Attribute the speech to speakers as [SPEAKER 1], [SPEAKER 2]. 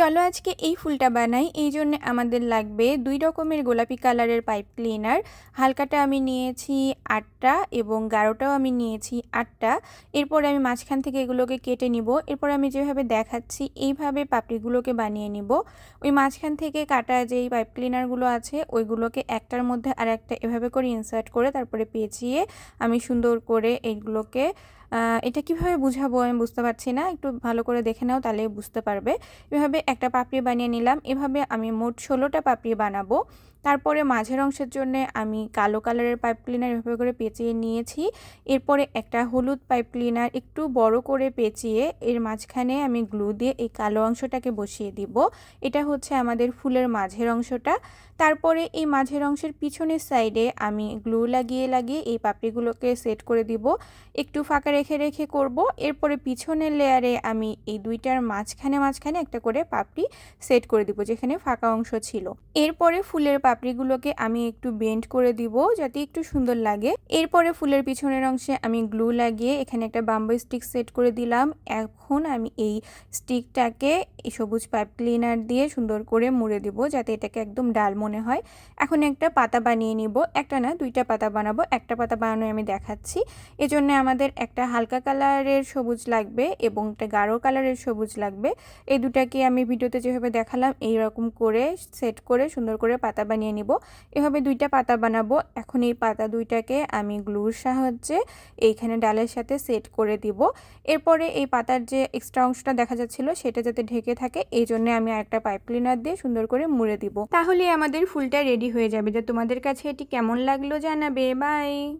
[SPEAKER 1] চলো আজকে এই ফুলটা বানাই। এই জন্য আমাদের লাগবে দুই রকমের গোলাপি কালারের পাইপ ক্লিনার। হালকাটা আমি নিয়েছি আটটা এবং গাঢ়টাও আমি নিয়েছি আটটা। এরপর আমি মাঝখান থেকে এগুলোকে কেটে নিব। এরপর আমি যেভাবে দেখাচ্ছি এইভাবে পাপড়িগুলোকে বানিয়ে নিব। ওই মাঝখান থেকে কাটা যেই পাইপ ক্লিনারগুলো আছে, ওইগুলোকে একটার মধ্যে আর একটা এভাবে করে ইনসার্ট করে তারপরে পেঁচিয়ে আমি সুন্দর করে এইগুলোকে এটা কীভাবে বুঝাবো আমি বুঝতে পারছি না, একটু ভালো করে দেখে নাও তাহলে বুঝতে পারবে। এভাবে একটা পাপড়ি বানিয়ে নিলাম, এভাবে আমি মোট ষোলোটা পাপড়ি বানাবো। তারপরে মাঝের অংশের জন্য আমি কালো কালারের পাইপ ক্লিনার এভাবে করে পেঁচিয়ে নিয়েছি। এরপরে একটা হলুদ পাইপ ক্লিনার একটু বড় করে পেঁচিয়ে এর মাঝখানে আমি গ্লু দিয়ে এই কালো অংশটাকে বসিয়ে দিব। এটা হচ্ছে আমাদের ফুলের মাঝের অংশটা। তারপরে এই মাঝের অংশের পিছনের সাইডে আমি গ্লু লাগিয়ে লাগিয়ে এই পাপড়িগুলোকে সেট করে দিব। একটু ফাঁকা রেখে রেখে করব। এরপরে পিছনের লেয়ারে আমি এই দুইটার মাঝখানে মাঝখানে একটা করে পাপড়ি সেট করে দিব যেখানে ফাঁকা অংশ ছিল। এরপরে ফুলের পাপড়িগুলোকে আমি একটু বেন্ড করে দিব যাতে একটু সুন্দর লাগে। এরপরে ফুলের পিছনের অংশে আমি গ্লু লাগিয়ে এখানে একটা বাম্বো স্টিক সেট করে দিলাম। এখন আমি এই স্টিকটাকে সবুজ পাইপ ক্লিনার দিয়ে সুন্দর করে মুড়ে দিব যাতে এটাকে একদম ডাল মনে হয়। এখন একটা পাতা বানিয়ে নিব। একটা না, দুইটা পাতা বানাবো। একটা পাতা বানানো আমি দেখাচ্ছি। এজন্য আমাদের একটা হালকা কালারের সবুজ লাগবে এবং একটা গাঢ় কালারের সবুজ লাগবে। এই দুটাকে আমি ভিডিওতে যেভাবে দেখালাম এই রকম করে সেট করে সুন্দর করে পাতা বানিয়ে নিব। এভাবে দুইটা পাতা বানাবো। এখন এই পাতা দুইটাকে আমি গ্লুর সাহায্যে এইখানে ডালের সাথে সেট করে দিব। এরপরে এই পাতার যে এক্সট্রা অংশটা দেখা যাচ্ছিল সেটা যাতে ঢেকে থাকে, এই জন্য আমি আরেকটা পাইপ ক্লিনার দিয়ে সুন্দর করে মুড়ে দিব। তাহলে আমাদের ফুলটা রেডি হয়ে যাবে। যে তোমাদের কাছে এটি কেমন লাগল জানাবে। বাই!